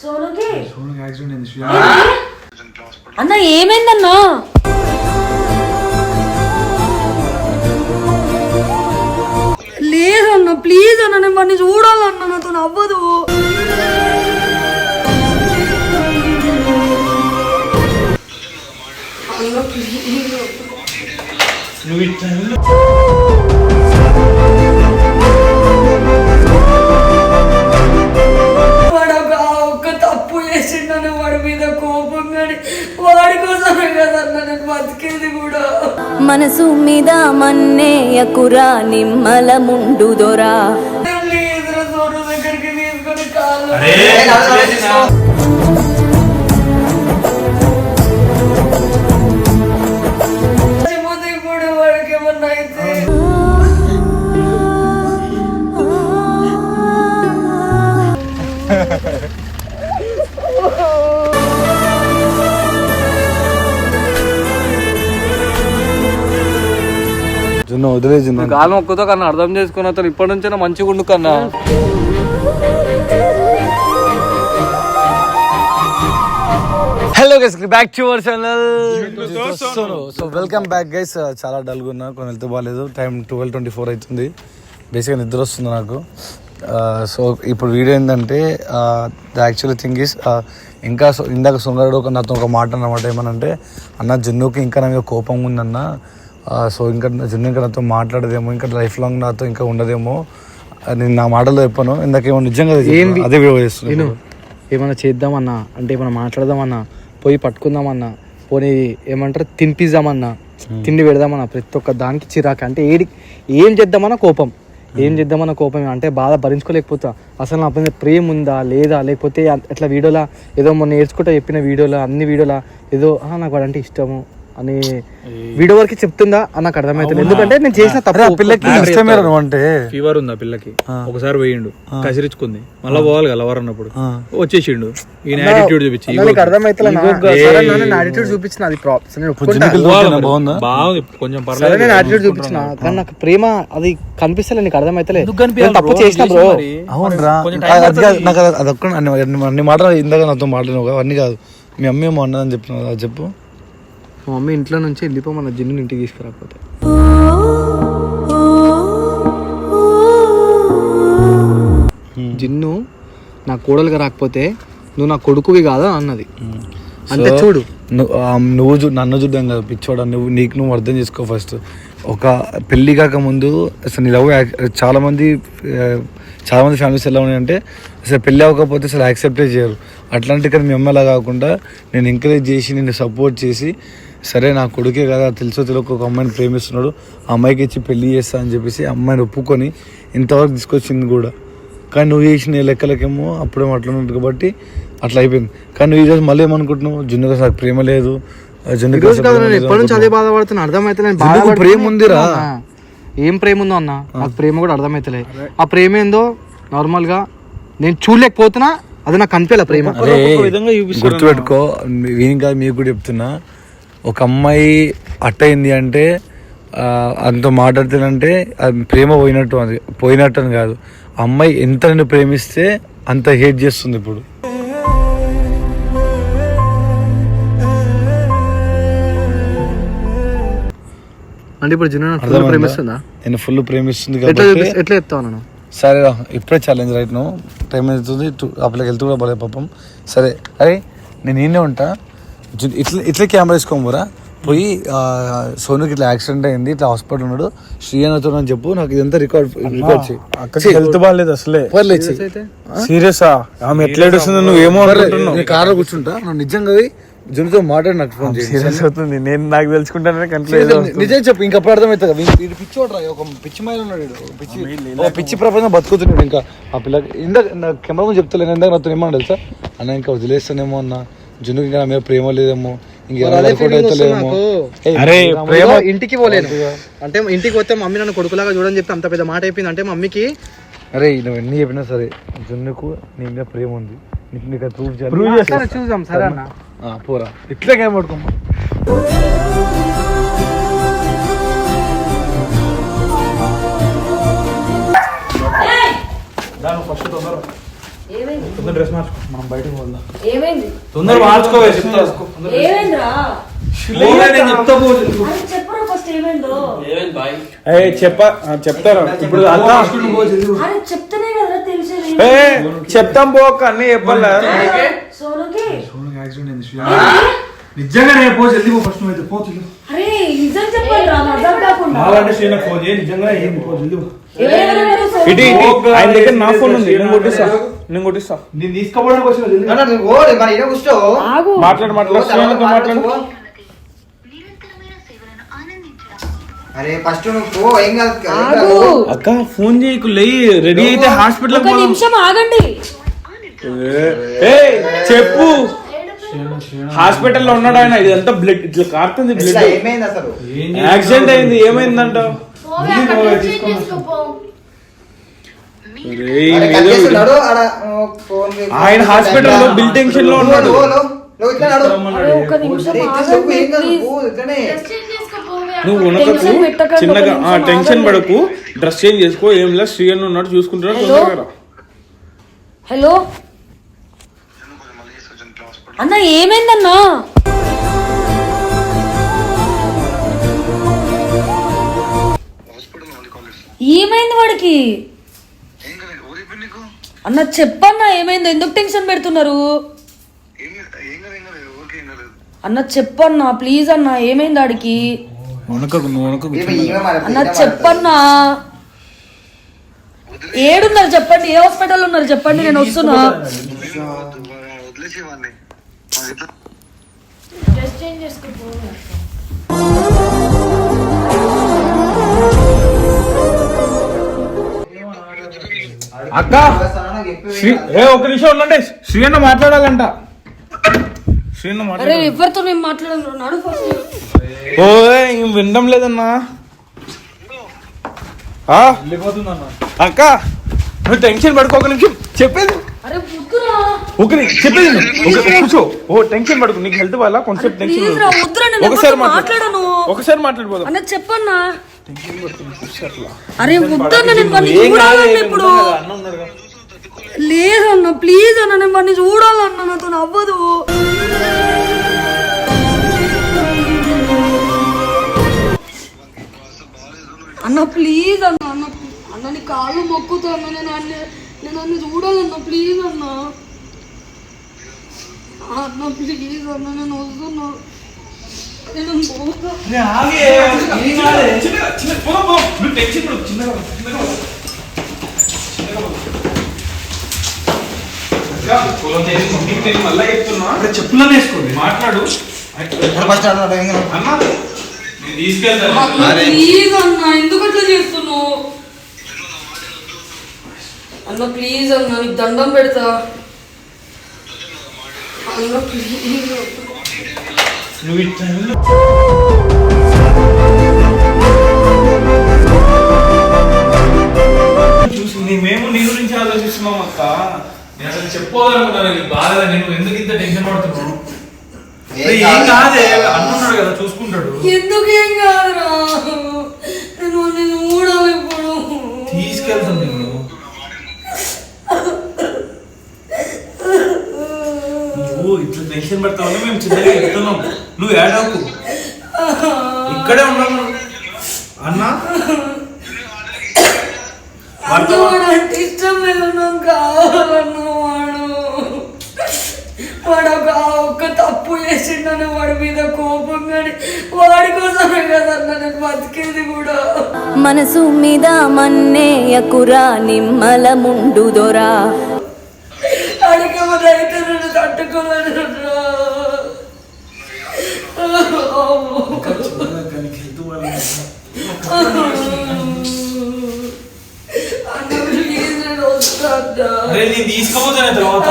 సోనుకి? సోనుకి accident అయింది అన్న ఏమైందన్నా? లేదన్న ప్లీజ్ అన్న నేను వాడిని చూడాలన్న నాతో అవ్వదు వాడు వాడి మీద కోపం కానీ వాడి కోసమే కదన్న నేను బతికేది కూడా. మనసు మీద మన్నేయకురా నిమ్మల ముండు దొరా. లేదురా దగ్గరికి తీసుకొని కాళ్ళు జున్న వదిలే జున్న కాలం ఒక్కతో కన్నా అర్థం చేసుకున్న అతను ఇప్పటి నుంచైనా మంచిగా ఉండు కన్నా. Hello guys back to our channel so welcome back guys చాలా డల్గా ఉన్నా కొన్ని వెళ్తే బాగాలేదు. టైం ట్వెల్వ్ ట్వంటీ ఫోర్ అవుతుంది. బేసిక్గా నిద్ర వస్తుంది నాకు. సో ఇప్పుడు వీడియో ఏంటంటే ద యాక్చువల్ థింగ్ ఇస్ ఇంకా ఇందాక సుందరుడు ఒక నాతో ఒక మాట అన్నమాట ఏమనంటే అన్న జున్నుకి ఇంకా నా మీద కోపం ఉందన్న సో ఇంకా జున్ను ఇంకా నాతో మాట్లాడదేమో ఇంకా లైఫ్ లాంగ్ నాతో ఇంకా ఉండదేమో నేను నా మాటలో చెప్పాను. ఇందాకేమో నిజంగా అదే చేస్తున్నాను. ఏమన్నా చేద్దామన్నా అంటే ఏమన్నా మాట్లాడదామన్నా పోయి పట్టుకుందామన్నా పోనీ ఏమంటారు తినిపిద్దామన్నా తిండి పెడదామన్నా ప్రతి ఒక్క దానికి చిరాకు. అంటే ఏడి ఏం చేద్దామన్నా కోపం. ఏం చేద్దామన్న కోపం. అంటే బాధ భరించుకోలేకపోతా. అసలు నా పైన ప్రేమ ఉందా లేదా? లేకపోతే అట్లా వీడియోలా ఏదో మొన్న నేర్చుకుంటా చెప్పిన వీడియోలా అన్ని వీడియోలా ఏదో "ఆ, నాకు వాడంటే ఇష్టము. అని వీడియో వరకు చెప్తుందా అని నాకు అర్థమవుతుంది ఎందుకంటే నేను చేసిన తప్పు పిల్లకి ఇష్టమే రా నువ్వు అంటే ఫీవర్ ఉంది ఆ. పిల్లకి ఒకసారి పోయిండు. కసిరించుకుంది మళ్ళీ పోవాలి కదా లవర్ అన్నప్పుడు. వచ్చేసిండు. ఈయన యాటిట్యూడ్ చూపించి నీకు యాటిట్యూడ్ చూపించిన అది ప్రాబ్స్ నేను ఒప్పుకుంటా. జిన్నుకి దొరికినా బాగుందా? బాగుంది కొంచెం సరే పర్లేదు నేను యాటిట్యూడ్ చూపించిన కానీ నాకు ప్రేమ అది కనిపిస్తలే నీకు అర్థమైతలే. నేను తప్పు చేసిన బ్రో అవునరా. నాకు అది- అది ఒక్క అన్ని మాటలు ఇందాక నాతో మాట్లాడినావు కదా, అన్ని కాదు. మీ అమ్మ ఏమో అన్నదని అది చెప్పు. మా మమ్మీ ఇంట్లో నుంచి వెళ్ళిపో మన జిన్ను ఇంటికి తీసుకురాకపోతే. జిన్ను నా కోడలుగా రాకపోతే నువ్వు నా కొడుకువి కాదా అన్నది. అంటే చూడు. నువ్వు చూ నన్ను చూడడం కదా పిచ్చోడా నువ్వు నీకు నువ్వు అర్థం చేసుకో ఫస్ట్ ఒక పెళ్ళి కాక ముందు అసలు నీ లవ్ చాలా మంది ఆ, చాలా మంది ఫ్యామిలీస్ ఎలా ఉన్నాయంటే అసలు పెళ్ళి అవ్వకపోతే అసలు యాక్సెప్టే చేయరు. అట్లాంటి కానీ మీ అమ్మ అలా కాకుండా నేను ఎంకరేజ్ చేసి నేను సపోర్ట్ చేసి సరే నా కొడుకే కదా తెలుసో తెలియక ఒక అమ్మాయిని ప్రేమిస్తున్నాడు. ఆ అమ్మాయికి ఇచ్చి పెళ్ళి చేస్తా అని చెప్పేసి ఆ అమ్మాయిని ఒప్పుకొని ఇంతవరకు తీసుకొచ్చింది కూడా. కానీ నువ్వు చేసిన లెక్కలకేమో అప్పుడే అట్లా కాబట్టి అట్లా అయిపోయింది. కానీ నువ్వు ఈరోజు మళ్ళీ ఏమనుకుంటున్నావు? జున్నుగా నాకు ప్రేమ లేదు. నేను లేదు ఎప్పటి నుంచి అదే. బాధపడుతున్నా అర్థమైతే ప్రేమ ఉందిరా. ఏం ప్రేమ ఉందో అన్న నాకు ప్రేమ కూడా అర్థమైతలే ఆ ప్రేమ ఏందో నార్మల్గా నేను చూడలేకపోతున్నా అది నాకు కనిపించలే ప్రేమ. గుర్తుపెట్టుకో వీని కాదు మీకు కూడా చెప్తున్నా. ఒక అమ్మాయి అట్టయింది అంటే అంత మాట్లాడుతుందంటే అది ప్రేమ పోయినట్టు అది పోయినట్టు అని కాదు. అమ్మాయి ఎంత నిన్ను ప్రేమిస్తే అంత హేట్ చేస్తుంది ఇప్పుడు. అంటే ఇప్పుడు? ప్రేమిస్తుందా? నేను ఫుల్ ప్రేమిస్తుంది కాబట్టి ఎట్లా చెప్తావు సరే రా, ఇప్పుడే ఛాలెంజ్ రైట్ నువ్వు టైం అవుతుంది అప్పటికి వెళ్తూ కూడా పడే పాపం. సరే అరే నేను ఈయనే ఉంటా. ఇట్లా ఇట్లా కెమెరా తీసుకోమరా పోయి సోనుకి ఇట్లా యాక్సిడెంట్ అయింది ఇట్లా హాస్పిటల్ ఉన్నాడు. శ్రీయానతో అని చెప్పు నాకు ఇదంతా రికార్డ్ రికార్డ్ హెల్త్ బాగాలేదు అసలే. పర్లేదు. సీరియసా ఆమె ఎట్లా ఏడుస్తుంది అనుకుంటున్నావు. నేను కార్లో కూర్చుంటా. నువ్వు నిజంగా పోయి జున్నుతో మాట్లాడి నాకు ఫోన్ చేయి సీరియస్ అవుతుంది. నేను నాకు తెలుసుకుంటానే కంట్లో సీరియస్గా నిజం చెప్పు ఇంకా అప్పుడు అర్థమవుతుంది వీడు పిచ్చోడ్రా ఒక పిచ్చి మైలు ఉన్నాడు. పిచ్చి పిచ్చి ప్రపంచం బతుకుతున్నాడు ఇంకా. ఆ పిల్లకి ఇందాక కెమెరా ముందు చెప్తలేను ఇందాక నాతో ఏమన్నా తెలుసా? అన్న ఇంకా వదిలేస్తానేమో అన్న. జున్నుకి ఇంకా నా మీద ప్రేమ లేదేమో ఇంటికి పోలేను. అంటే ఇంటికి పోతే మమ్మీ నన్ను కొడుకులాగా చూడని చెప్పి అంత పెద్ద మాట అయిపోయింది. అంటే మమ్మీకి అరే నువ్వు ఎన్ని చెప్పినా సరే జున్నుకు నీ మీద ప్రేమ ఉంది. నీకు నీకు ప్రూవ్ చేయాలి. చూద్దాం సరే అన్న. ఆ, పోరా. ఇట్లా తొందర డ్రెస్ మార్చుకో మనం బయటకు పోదాం. ఏమైంది? తొందర మార్చుకోవే చెప్తా. ఏమైందిరా? నేను చెప్ప చెప్తారు ఇప్పుడు చెప్తేనే కదా తెలిసేది చెప్తాం పోక అన్ని చెప్పాలా. సోనుకి? నిజంగా రేపు పో జల్దీ పో ఫస్ట్ నువ్వు పో జల్దీ అరే శ్రీనా ఫోన్ చేయి నిజంగా ఏం? ఇటు ఇటు. ఆయన దగ్గర నా ఫోన్ ఉంది. నేను కొట్టిస్తా. నేను కొట్టిస్తా. నేను తీసుకోవడానికి వచ్చిన మాట్లాడు మాట్లాడు. మాట్లాడు. అక్క ఫోన్ చేయకు లేయి. రెడీ అయితే హాస్పిటల్ నిమిషం ఆగండి. ఏ చెప్పు. హాస్పిటల్లో ఉన్నాడు ఆయన. ఇదంతా బ్లడ్ ఇట్లా కారుతుంది బ్లడ్ ఏమైంది అసలు? యాక్సిడెంట్ అయింది ఏమైందంట? ఆయన హాస్పిటల్లో బిల్ టెన్షన్లో నువ్వు ఉన్నాడు. నువ్వు, ఉనకకు చిన్నగా టెన్షన్. పడకు. డ్రెస్ చేంజ్ చేసుకో ఏం లేదు శ్రీయన్ ఉన్నాడు చూసుకుంటున్నాడు హలో? అన్న ఏమైందన్నా? ఏమైంది వాడికి? అన్న చెప్పన్నా ఏమైంది? ఎందుకు టెన్షన్ పెడుతున్నారు? అన్న చెప్పన్నా ప్లీజ్ అన్న ఏమైంది మన అన్న చెప్పన్నా. ఏడున్నారు చెప్పండి ఏ హాస్పిటల్ ఉన్నారు చెప్పండి నేను వస్తున్నా. అక్క శ్రీ ఏ ఒక నిమిషం ఉండండి. శ్రీయన్న మాట్లాడాలంట. శ్రీయన్న అరే మాట్లాడాలి. ఎవరితో నేను మాట్లాడను? నడు ఫస్ట్ ఓ ఏం వినడం లేదన్నా? ఆ? అక్క నువ్వు టెన్షన్ పడుకో ఒక నిమిషం చెప్పేది. అరే వద్దురా ఒక ని- చెప్పేది విను. ఒక కూర్చో. ఓ టెన్షన్ పడుకో. నీకు హెల్త్ వల్ల కొంచెం టెన్షన్ ఒకసారి ఒకసారి మాట్లాడిపోదాం అన్న చెప్పన్నా. అరే వద్దన్న నేను వాడిని చూడాలన్న ఇప్పుడు. అన్న. లేదన్న ప్లీజ్ అన్న నేను వాడిని చూడాలన్న. నాతో అవ్వదు అన్న ప్లీజ్ అన్న అన్న అన్న నీ కాళ్ళు మొక్కుతాను నేను అన్న నేను అన్న చూడాలన్న ప్లీజ్ అన్న. అన్న ప్లీజ్ అన్న నేను వస్తున్నా. నేను పోతా. చిన్నగా, చిన్న- పో, పో. నువ్వు టెన్షన్ పడకు, చిన్నగా పో, చిన్నగా పో. చిన్నగా పో. అక్క, పొలం చేసి మమ్మీకి నేను మళ్ళా చెప్తున్నా. చెప్పులను వేసుకోండి. మాట్లాడు. తీసుకెళ్తాను. ఎందుకు అట్లా చేస్తున్నావు? అన్న ప్లీజ్ అన్న నీకు దండం పెడతా. అన్న ప్లీజ్ నువ్వు నీ- మేము నీ గురించి ఆలోచిస్తున్నాం అక్క. నేను అసలు చెప్పుకోవాలనుకున్నాను నీకు బాధ నేను ఎందుకు ఇంత టెన్షన్ పడుతున్నాను ఏం ఏం కాదు. కాదే? అన్నున్నాడు కదా చూసుకుంటాడు. ఎందుకు ఏం కాదురా? నేను నేను చూడాలి ఇప్పుడు తీసుకెళ్తాను నిన్ను నువ్వు ఇట్లా టెన్షన్ పెడతావని మేము చిన్నగా చెప్తున్నాం. నువ్వు ఏడవకు ఇక్కడే ఉన్నాము అన్నా? అంటే ఇష్టం కావాలన్న వాడు. వాడు ఒక ఒక్క తప్పు చేసిండని వాడి మీద కోపం కానీ వాడి కోసమే కదన్న నేను బతికేది కూడా. మనసు మీద మన్నేయకురా నిమ్మల ముండు దొరా. అడిగే అయితే నేను తట్టుకోలేను అన్న ప్లీజ్ నేను వస్తాను అరే నేను తీసుకుపోతానే తర్వాత.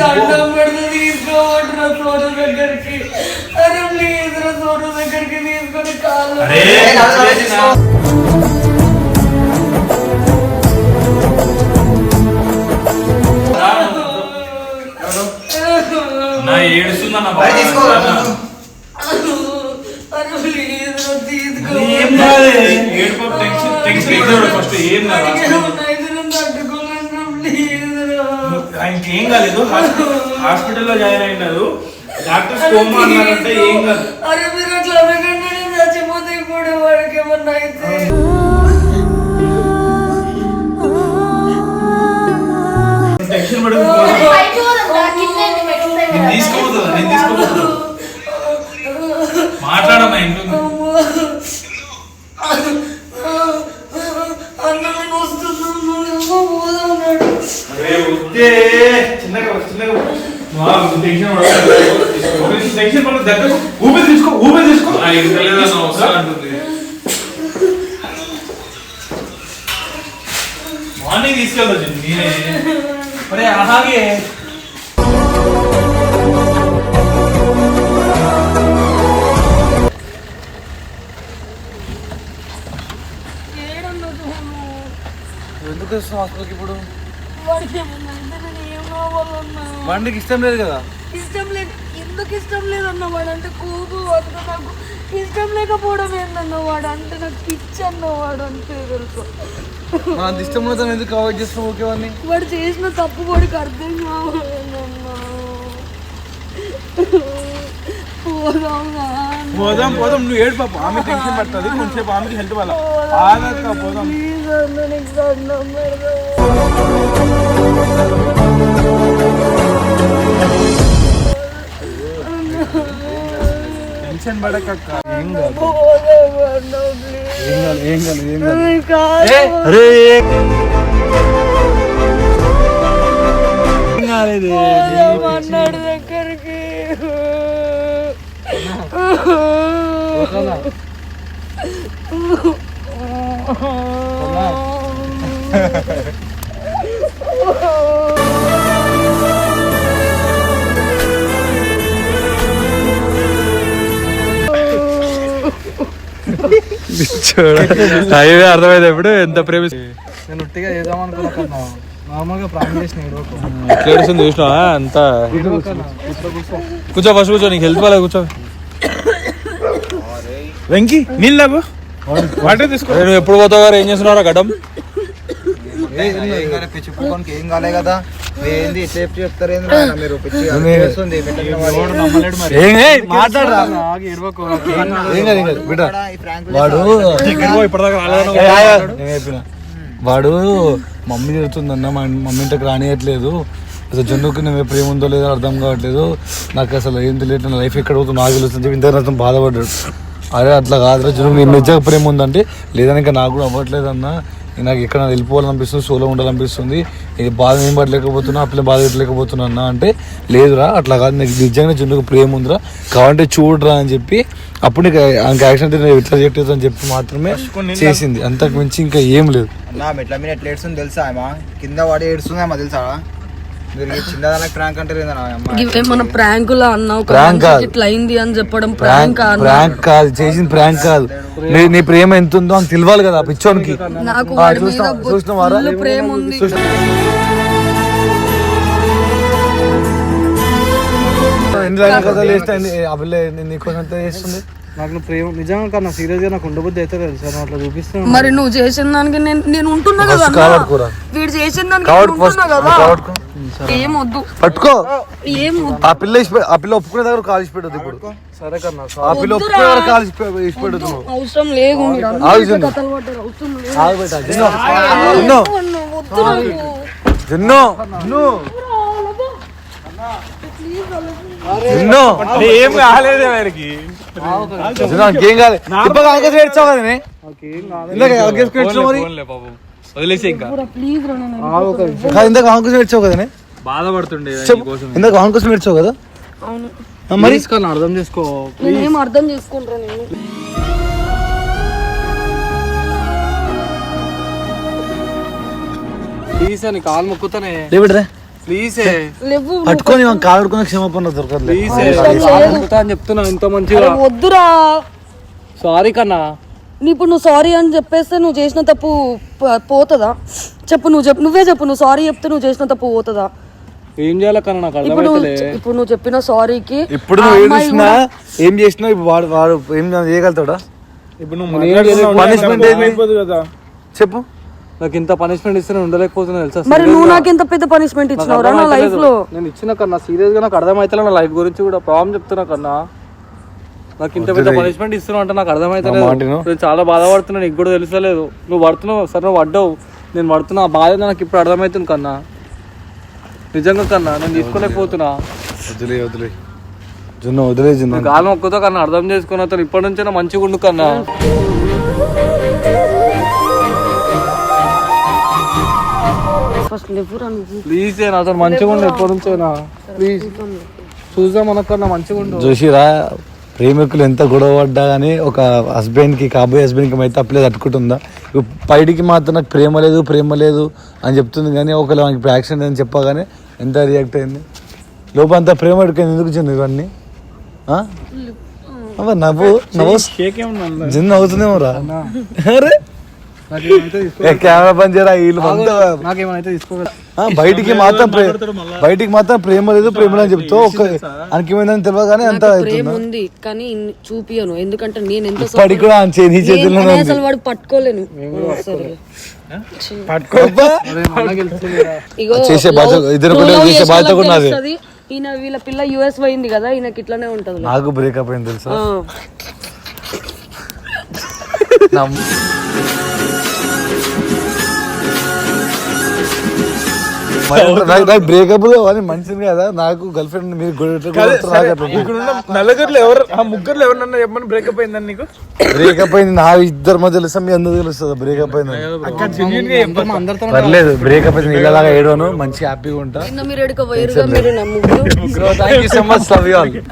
దండం పెడితే తీసుకోవట్రా సోను దగ్గరికి. అరే ప్లీజ్ రా సోను దగ్గరికి తీసుకొని కాళ్ళు ఏడుస్తుందన్న ఏం కాదు. ఆయనకి ఏం కాలేదు హాస్పిటల్లో జాయిన్ అయినారు. డాక్టర్స్ కోమా అన్నారంటే ఏం కాదు. అరే మీరు అట్లా చచ్చిపోతే ఇప్పుడు వాడికి ఏమన్నా అయితే. టెన్షన్ తీసుకోబోతున్నా నేను తీసుకోబోతున్నా మాట్లాడమ్మా ఇంట్లో. టెన్షన్ దగ్గర ఊపిరి తీసుకో ఊపిరి తీసుకో. మార్నింగ్ తీసుకెళ్తా నేనే అరే అలాగే. ఎందుకు వస్తున్నావు హాస్పిటల్కి ఇప్పుడు? వాడికి ఏమన్నా అయితే నేను ఏం కావాలన్నా బండికి ఇష్టం లేదు కదా? ఇష్టం లేదు. ఎందుకు ఇష్టం లేదన్న వాడు అంటే కోపు అంత నాకు. ఇష్టం లేకపోవడం ఏందన్న వాడు అంటే నాకు పిచ్చి అన్న వాడు అంటే తెలుసు మన ఇష్టం ఉన్నదని ఎందుకు అవాయిడ్ చేస్తున్నావు ఓకే వాడిని? వాడు చేసిన తప్పు వాడికి అర్థం కావాలన్నా పోదాం పోదాం నువ్వు ఏడు పాప ఆమె టెన్షన్ పడుతుంది కొంచెంసేపు ఆమెకి హెల్త్ వల్ల ఆగక్క పోదాం. టెన్షన్ పడకక్క ఏం కాదు పోదాం అన్న ప్లీజ్ ఏం కాదు ఏం కాదు ఏం కాదు కాదు అరే అన్నాడు దగ్గరికి హైవే అర్థమైంది ఎప్పుడు ఎంత ప్రేమ నేను ఉట్టిగా ప్రాణం చేసిన ఏడుస్తుంది అంతా కూర్చో ఫస్ట్ కూర్చో నీకు హెల్త్ వాళ్ళ కూర్చో వెంకీ నీళ్ళు లేవు వాటర్ తీసుకో ఎప్పుడు పోతావు గారు ఏం చేస్తున్నారా పుట్టుకోనికి ఏం కాలే కదా ఏంది మీరు? వాడి. కాదు కాదు. వాడు మమ్మీ తిడుతుందన్న మా మమ్మీ ఇంటికి రానియట్లేదు. అసలు జన్నుకి నేను ప్రేమ ఉందో లేదో అర్థం కావట్లేదు. నాకు అసలు ఏం తెలియట్లేదు నా లైఫ్ ఎక్కడ పోతుందో నాకు తెలుస్తుంది. ఇంత అతను బాధపడ్డాడు. అరే అట్లా కాదురా జున్ను నేను నిజంగా ప్రేమ ఉందంటే లేదని ఇంకా నాకు కూడా అవ్వట్లేదు అన్న నాకు ఎక్కడ వెళ్ళిపోవాలనిపిస్తుంది సోలో ఉండాలనిపిస్తుంది ఇది బాధ ఏం పడలేకపోతున్నా అట్లా బాధ పెట్టలేకపోతున్నా అన్న అంటే లేదురా అట్లా కాదు నీకు నిజంగా జున్నుకు ప్రేమ ఉందిరా కావాలంటే చూడరా అని చెప్పి అప్పుడు నీకు ఆయనకి యాక్షన్ అయితే నేను ఎట్లా చేయట్లేదు అని చెప్పి మాత్రమే చేసింది. అంతకు మించి ఇంకా ఏం లేదు. నా మెట్ల మీద ఎట్లా ఏడుస్తుంది తెలుసా అమ్మా కింద వాడి ఏడుస్తుంది తెలుసా? చిన్నదానికి ప్రాంక్ అంటే ఏందన్నా అమ్మ. మన ప్రాంకులా అన్న ఒక Prank మనిషికి కాదు. ఇట్లా అయింది అని చెప్పడం ప్రాంక్ ప్రాంక్ ప్రాంక్ కాదు. చేసింది ప్రాంక్ కాదు. నీ ప్రేమ ఎంత ఉందో అని తెలియాలి కదా పిచ్చోనికి. నాకు చూసినవారా ప్రేమ ఉంది. ఎన్ని రకాల కథలు వేస్తే ఎన్ని- ఆ పిల్ల ఎన్ని- నీకోసం ఎంత చేస్తుంది? నాకు నువ్వు ప్రేమ నిజంగా కన్నా సీరియస్గా నాకు ఉండబుద్ధి అయితే తెలుసా నువ్వు అట్లా చూపిస్తున్నావు మరి నువ్వు చేసిన దానికి నేను నేను ఉంటున్నా కదా వీడు చేసిన దానికి ఉంటున్నా కదా. ఏం వద్దు పట్టుకో. ఏం వద్దు ఆ పిల్ల ఆ పిల్ల ఒప్పుకునే దగ్గర కాల్ ఇచ్చిపెట్టదు ఇప్పుడు. సరే కన్నా ఆ పిల్ల ఒప్పుకునే దగ్గర కాల్ ఇచ్చిపెట్టదు నువ్వు. అవసరం లేదు ఆగు. బేటా, జున్ను. జున్ను. జున్ను. ఏం కాలేదు కాదు ఇప్పటికి అవకాశం ఏడ్చావు కదా ఇందాక మరి? వదిలేసి ఇంకా. ప్లీజ్. కాదు, ఏడ్చావు కదా నే? బాధపడుతుండే చెప్పు. ఇందాక అవకాశం ఏడ్చావు కదా? అవును. ఆ, మరి? అర్థం చేసుకో నేను ఏం అర్థం చేసుకుంటారా నేను? ప్లీజ్ అని కాలు మొక్కుతానే. ప్లీజ్. పట్టుకొని కాలుడుకున్న క్షమాపణ దొరకదు ప్లీజ్. కాలు అని చెప్తున్నా ఎంతో మంచిగా. వద్దురా. సారీ కన్నా. ఇప్పుడు నువ్వు సారీ అని చెప్పేస్తే నువ్వు చేసిన తప్పు ప- పోతుందా? చెప్పు నువ్వు చెప్పు నువ్వే చెప్పు నువ్వు సారీ చెప్తే నువ్వు చేసిన తప్పు పోతుందా? ఏం చేయాలి కన్నా నాకు ఇప్పుడు నువ్వు అర్థమైతలే. ఇప్పుడు నువ్వు చెప్పిన సారీకి ఇప్పుడు నువ్వు ఏం చేసినా ఏం చేసినా ఇప్పుడు వాడు వాడు ఏం చేయగలుగుతాడా? ఇప్పుడు నువ్వు నేను ఏంది? అయిపోదు కదా. చెప్పు. నాకు ఇంత పనిష్మెంట్ ఇస్తే నేను ఉండలేకపోతున్నా తెలుసా? మరి నువ్వు. నాకు ఎంత పెద్ద పనిష్మెంట్ నాకు ఇచ్చినావురా నా లైఫ్ అర్థమైతలేదు. లో? నేను ఇచ్చిన కన్నా సీరియస్గా నాకు అర్థమైతే నా లైఫ్ గురించి కూడా. ప్రాబ్లం చెప్తున్నా కన్నా. నాకు ఇంత పెద్ద పనిష్మెంట్ ఇస్తున్నావు అంటే నాకు అర్థమైతే చాలా బాధపడుతున్నా నీకు కూడా తెలుసలేదు నువ్వు పడుతున్నావు సరే నువ్వు పడ్డావు. నేను పడుతున్నా ఆ బాధ నాకు ఇప్పుడు అర్థమవుతుంది కన్నా. నిజంగా కన్నా నేను తీసుకోలేకపోతున్నా. వదిలే వదిలే జున్ను వదిలే జున్ను. నువ్వు గాలం ఒక్కతో కన్నా అర్థం చేసుకున్న అతను ఇప్పటి నుంచైనా మంచిగా ఉండు కన్నా. ప్లీజ్ నాతో మంచిగా ఉండు ఎప్పటి నుంచైనా. ప్లీజ్ చూద్దాం మనకన్నా మంచిగా ఉండు. చూసిరా ప్రేమికులు ఎంత గొడవ పడ్డా కానీ ఒక హస్బెండ్కి కాబోయే హస్బెండ్కి అయితే తప్పలేదు తట్టుకుంటుందా ఇప్పుడు పైడికి మాత్రం నాకు ప్రేమ లేదు ప్రేమ లేదు అని చెప్తుంది కానీ ఒకవేళ మనకి ఇప్పుడు యాక్సిడెంట్ అని చెప్పగానే ఎంత రియాక్ట్ అయింది? లోపంతా ప్రేమ ఎడుకుంది ఎందుకు చిన్న ఇవన్నీ? నవ్వు నవ్వు జిన్ నవ్వుతుందేమో రా అరే! కెమెరా పని చేయరా? వీళ్ళు బయటికి మాత్రం బయటికి మాత్రం ప్రేమ లేదు ప్రేమ అని చెప్తావు ఒక ఆయనకి ఏమైందని తెలియగానే అంత ప్రేమ ఉంది కానీ చూపియను. ఎందుకంటే నేను ఎంత ఇప్పటికి కూడా ఆయన చే- నీ ఉంది. అసలు వాడు పట్టుకోలేను! ఇగో చేసే బాధ్యత- ఇద్దరు చేసే బాధ్యత కూడా నాదే. ఈయన వీళ్ళ పిల్ల యుఎస్ పోయింది కదా ఈయనకి ఇట్లానే ఉంటది. నాకు బ్రేకప్ అయింది తెలుసా? నాకు నాకు బ్రేకప్ అని మంచిది కదా. నాకు గర్ల్ ఫ్రెండ్ మీరు ఇక్కడ ఉన్న నలుగురిలో ఎవరు ఆ ముగ్గురులో ఎవరినన్నా చెప్పమని బ్రేకప్ అయిందని నీకు? బ్రేకప్ అయింది నా ఇద్దరు మధ్య తెలుసా? మీ అందరూ తెలుస్తుంది బ్రేకప్ అయింది పర్లేదు బ్రేకప్ అయింది. ఇలాగా ఏడవను మంచి హ్యాపీగా ఉంటా. నిన్న మీరు ఎడుకోపోయారుగా మీరు నా ముగ్గురు thank you so much love you all